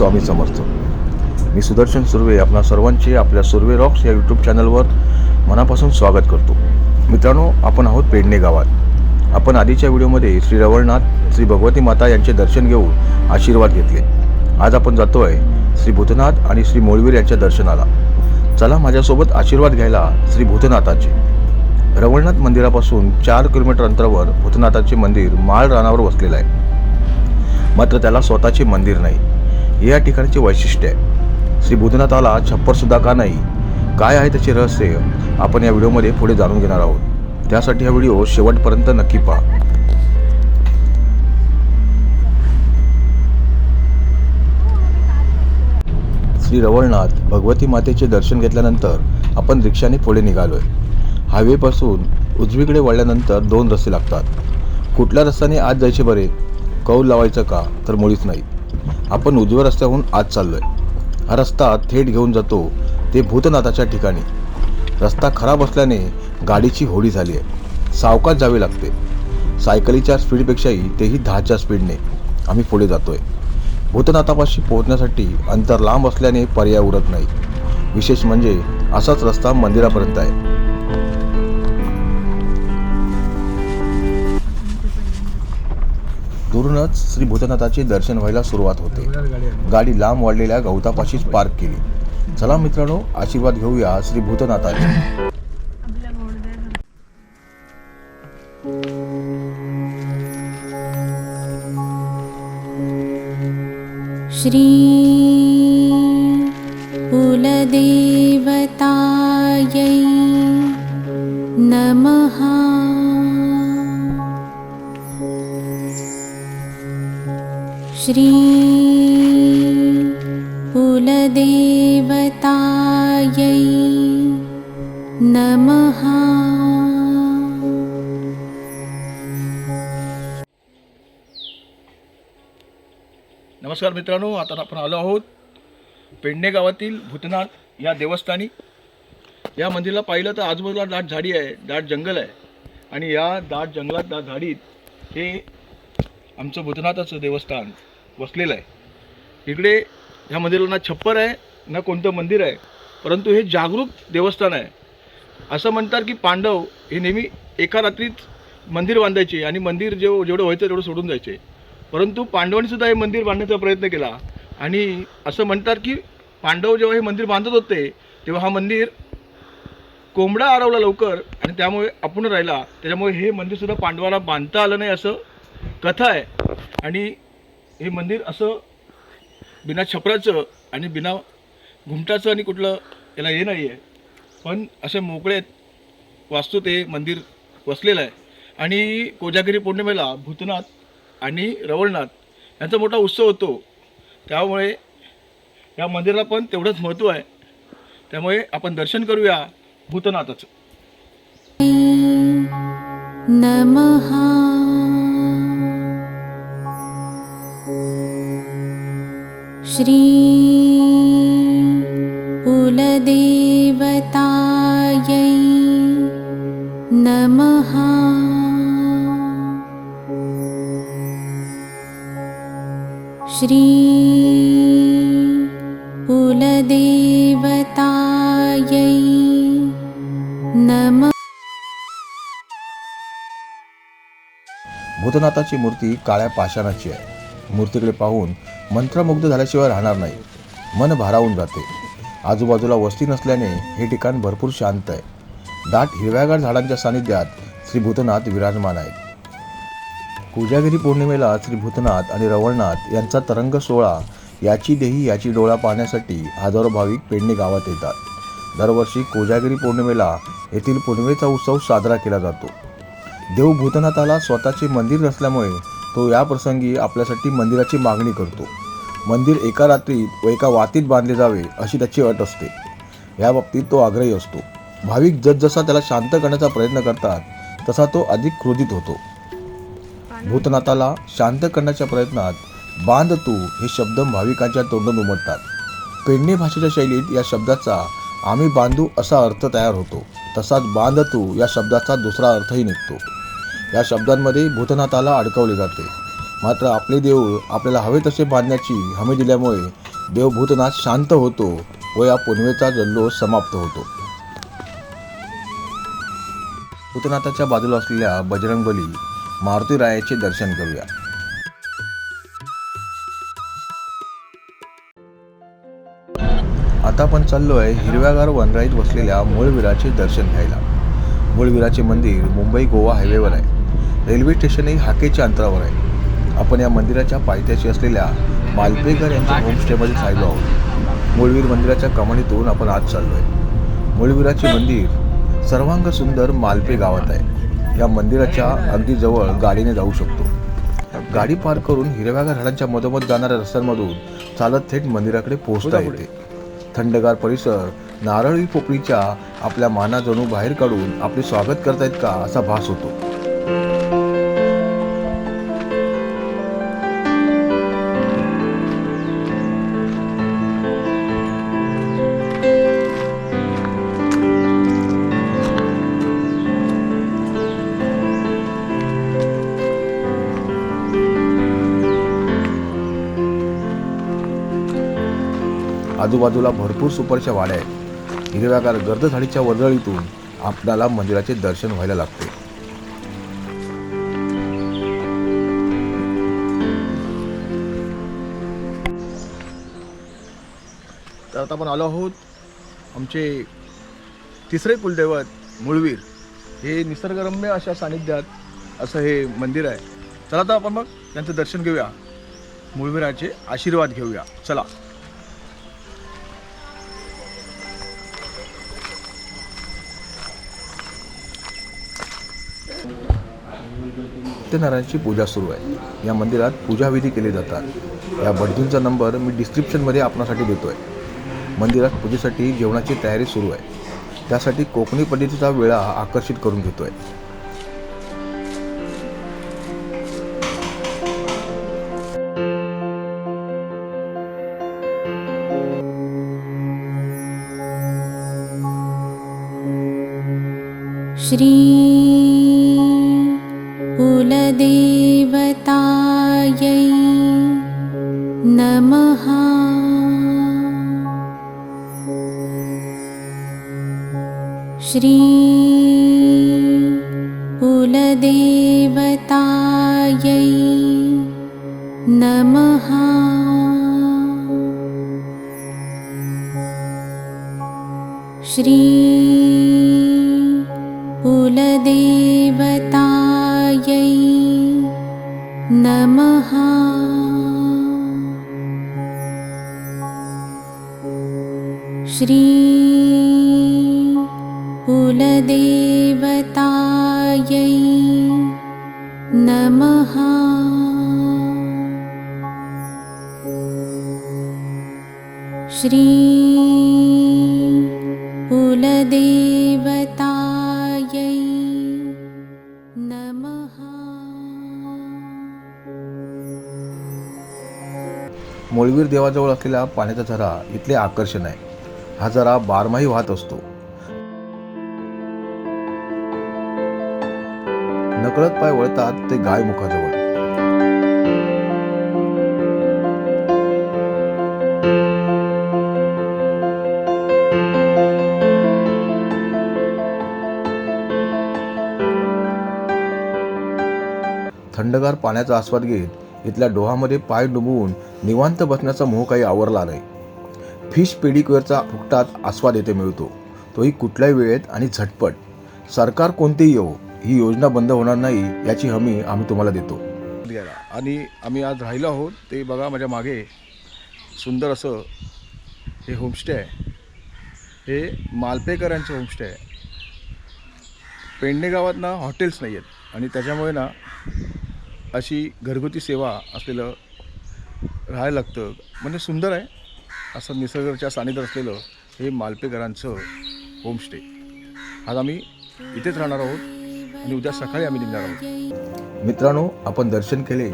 स्वामी समर्थ. मी सुदर्शन सुर्वे आपणा सर्वांचे आपल्या सुर्वे रॉक्स या यूट्यूब चॅनलवर मनापासून स्वागत करतो. मित्रांनो आपण आहोत पेडणे गावात. आपण आधीच्या व्हिडिओमध्ये श्री रवळनाथ श्री भगवती माता यांचे दर्शन घेऊन आशीर्वाद घेतले. आज आपण जातोय श्री भूतनाथ आणि श्री मोळवीर यांच्या दर्शनाला. चला माझ्यासोबत आशीर्वाद घ्यायला श्री भूतनाथाचे. रवळनाथ मंदिरापासून चार किलोमीटर अंतरावर भूतनाथाचे मंदिर माळ रानावर वसलेलं आहे. मात्र त्याला स्वतःचे मंदिर नाही. हे या ठिकाणचे वैशिष्ट्य आहे. श्री भूतनाथाला छप्पर सुद्धा का नाही? काय आहे त्याचे रहस्य? आपण या व्हिडिओमध्ये पुढे जाणून घेणार आहोत. त्यासाठी हा व्हिडिओ शेवटपर्यंत नक्की पहा. श्री रवळनाथ भगवती मातेचे दर्शन घेतल्यानंतर आपण रिक्षाने पुढे निघालोय. हायवेपासून उजवीकडे वळल्यानंतर दोन रस्ते लागतात. कुठल्या रस्त्याने आज जायचे बरे? कौल लावायचं का? तर मुळीच नाही. आपण उजव्या रस्त्याहून आत चाललोय. हा रस्ता थेट घेऊन जातो ते भूतनाथाच्या ठिकाणी. रस्ता खराब असल्याने गाडीची होडी झाली आहे. सावकाश जावे लागते. सायकलीच्या स्पीडपेक्षाही तेही दहाच्या स्पीडने आम्ही पुढे जातोय. भूतनाथापाशी पोहोचण्यासाठी अंतर लांब असल्याने पर्याय उरत नाही. विशेष म्हणजे असाच रस्ता मंदिरापर्यंत आहे. दुरूनच श्री भूतनाथाचे दर्शन व्हायला सुरुवात होते. गाडी लांब वाढलेल्या गवतापाशीच पार्क केली. चला मित्रांनो आशीर्वाद घेऊया श्री भूतनाथाचे श्री कुलदेवतायै नमः। श्री कुलदेवतायै नमः। नमस्कार मित्रांनो आता आपण आलो आहोत पेडणे गावातील भूतनाथ या देवस्थानी. या मंदिराला पाहिलं तर आजूबाजूला दाट झाडी आहे दाट जंगल आहे. आणि या दाट जंगलात दाट झाडीत हे आमचं भूतनाथाचं देवस्थान वसलेलं आहे. इकडे ह्या मंदिराला ना छप्पर आहे ना कोणतं मंदिर आहे परंतु हे जागरूक देवस्थान आहे. असं म्हणतात की पांडव हे नेहमी एका रात्रीत मंदिर बांधायचे आणि मंदिर जेव जेवढं व्हायचं तेवढं सोडून जायचे. परंतु पांडवांनीसुद्धा हे मंदिर बांधण्याचा प्रयत्न केला आणि असं म्हणतात की पांडव जेव्हा हे मंदिर बांधत होते तेव्हा हा मंदिर कोंबडा आरवला लवकर आणि त्यामुळे आपण राहिला. त्याच्यामुळे हे मंदिरसुद्धा पांडवाला बांधता आलं नाही असं कथा आहे. आणि हे मंदिर असं बिना छपराचं आणि बिना घुमटाचं आणि कुठलं याला हे नाही आहे पण असे मोकळे वास्तू ते मंदिर वसलेलं आहे. आणि कोजागिरी पौर्णिमेला भूतनाथ आणि रवळनाथ यांचा मोठा उत्सव होतो. त्यामुळे या मंदिराला पण तेवढंच महत्त्व आहे. त्यामुळे आपण दर्शन करूया भूतनाथाचं. नमः श्री कुलदेवतायै नमः। श्री कुलदेवतायै नमः। भूतनाथाची मूर्ती काळ्या पाषाणाची आहे मूर्तीकडे पाहून मंत्रमुग्ध झाल्याशिवाय राहणार नाही. मन भारावून जाते. आजूबाजूला वस्ती नसल्याने हे ठिकाण भरपूर शांत आहे. दाट हिरव्यागार झाडांच्या सानिध्यात श्री भूतनाथ विराजमान आहेत. कोजागिरी पौर्णिमेला श्री भूतनाथ आणि रवळनाथ यांचा तरंग सोहळा याची देही याची डोळा पाहण्यासाठी हजारो भाविक पेडणे गावात येतात. दरवर्षी कोजागिरी पौर्णिमेला येथील पौर्णिमेचा उत्सव साजरा केला जातो. देव भूतनाथाला स्वतःचे मंदिर नसल्यामुळे तो या प्रसंगी आपल्यासाठी मंदिराची मागणी करतो. मंदिर एका रात्रीत व एका वातीत बांधले जावे अशी त्याची अट असते. या बाबतीत तो आग्रही असतो. भाविक जसजसा त्याला शांत करण्याचा प्रयत्न करतात तसा तो अधिक क्रोधित होतो. भूतनाथाला शांत करण्याच्या प्रयत्नात बांध तू हे शब्द भाविकांच्या तोंडून उमटतात. पेडणे भाषेच्या शैलीत या शब्दाचा आम्ही बांधू असा अर्थ तयार होतो. तसाच बांध तू या शब्दाचा दुसरा अर्थही निघतो. या शब्दांमध्ये भूतनाथाला अडकवले जाते. मात्र आपले देऊळ आपल्याला हवे तसे बांधण्याची हमी दिल्यामुळे देव भूतनाथ शांत होतो व या पुनवेचा जल्लोष समाप्त होतो. भूतनाथाच्या बाजूला असलेल्या बजरंगबली मारुतीरायाचे दर्शन करूया. आता आपण चाललो आहे हिरव्यागार वनराईत बसलेल्या मूळवीराचे दर्शन घ्यायला. मूळवीराचे मंदिर मुंबई गोवा हायवेवर आहे. रेल्वे स्टेशनही हाकेच्या अंतरावर आहे. आपण या मंदिराच्या पायथ्याशी असलेल्या मालपेकर यांच्या होमस्टेमध्ये राहिलो आहोत. मूळवीर मंदिराच्या कमानीतून आपण आज चाललो आहे मूळवीराचे मंदिर सर्वांग सुंदर मालपे गावात आहे. या मंदिराच्या अगदी जवळ गाडीने जाऊ शकतो. गाडी पार्क करून हिरव्यागार झाडांच्या मधोमध जाणाऱ्या रस्त्यांमधून चालत थेट मंदिराकडे पोहोचता येते. थंडगार परिसर नारळी पोकळीच्या आपल्या माना जणू बाहेर काढून आपले स्वागत करतायत का असा भास होतो. आजूबाजूला भरपूर सुपारीच्या वाड्या आहेत. हिरव्यागार गर्द झाडीच्या वर्दळीतून आपल्याला मंदिराचे दर्शन व्हायला लागते. तर आता आपण आलो आहोत आमचे तिसरे कुलदैवत मुळवीर. हे निसर्गरम्य अशा सानिध्यात असं हे मंदिर आहे. चला तर आपण मग त्यांचं दर्शन घेऊया. मुळवीराचे आशीर्वाद घेऊया. चला. सत्यनारायणची पूजा सुरू आहे. या मंदिरात पूजाविधी केले जातात. या भटजींचा नंबर मी डिस्क्रिप्शनमध्ये आपणासाठी देतो आहे मंदिरात पूजेसाठी जेवणाची तयारी सुरू आहे. त्यासाठी कोकणी पद्धतीचा वेळा आकर्षित करून घेतो आहे श्री नमः। श्री कुलदेवतायै नमः। श्री नमः। श्री कुलदेवतायै नमः। मोळवीर देवाजवळ असलेला पाण्याचा झरा इथले आकर्षण आहे. हा झरा बारमाही वाहत असतो. नकळत पाय वळतात ते गायमुखाजवळ थंडगार पाण्याचा आस्वाद घेत इथल्या डोहामध्ये पाय डुबवून निवांत बसण्याचा मोह काही आवरला नाही. फिश पेडिक्युअरचा फुकटात आस्वाद येथे मिळतो. तोही कुठल्याही वेळेत आणि झटपट. सरकार कोणतेही येवो. ही योजना बंद होणार नाही याची हमी आम्ही तुम्हाला देतो. आणि आम्ही आज राहिलो आहोत ते बघा माझ्या मागे. सुंदर असं हे होमस्टे आहे. हे मालपेकरांचे होमस्टे आहे. पेडणे गावात ना हॉटेल्स नाही आहेत. आणि त्याच्यामुळे ना अशी घरगुती सेवा असलेलं राहायला लागतं. म्हणजे सुंदर आहे. असं निसर्गाच्या सानिध्यात असलेलं हे मालपेकरांचं होमस्टे. आज आम्ही इथेच राहणार आहोत. आणि उद्या सकाळी आम्ही निघणार आहोत. मित्रांनो आपण दर्शन केले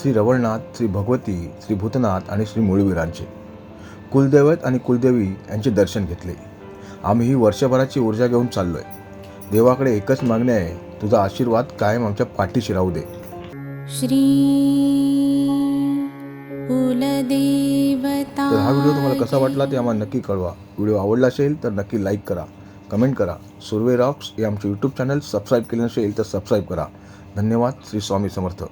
श्री रवळनाथ श्री भगवती श्री भूतनाथ आणि श्री मुळवीरांचे. कुलदैवत आणि कुलदेवी यांचे दर्शन घेतले. आम्ही ही वर्षभराची ऊर्जा घेऊन चाललोय. देवाकडे एकच मागणी आहे तुझा आशीर्वाद कायम आमच्या पाठीशी राहू दे. श्री कुलदेवता तर हा व्हिडिओ तुम्हाला कसा वाटला ते आम्हाला नक्की कळवा. व्हिडिओ आवडला असेल तर नक्की लाईक करा. कमेंट करा. सुर्वे रॉक्स या आमचे यूट्यूब चॅनल सबस्क्राईब केले नसेल तर सबस्क्राईब करा. धन्यवाद. श्री स्वामी समर्थ.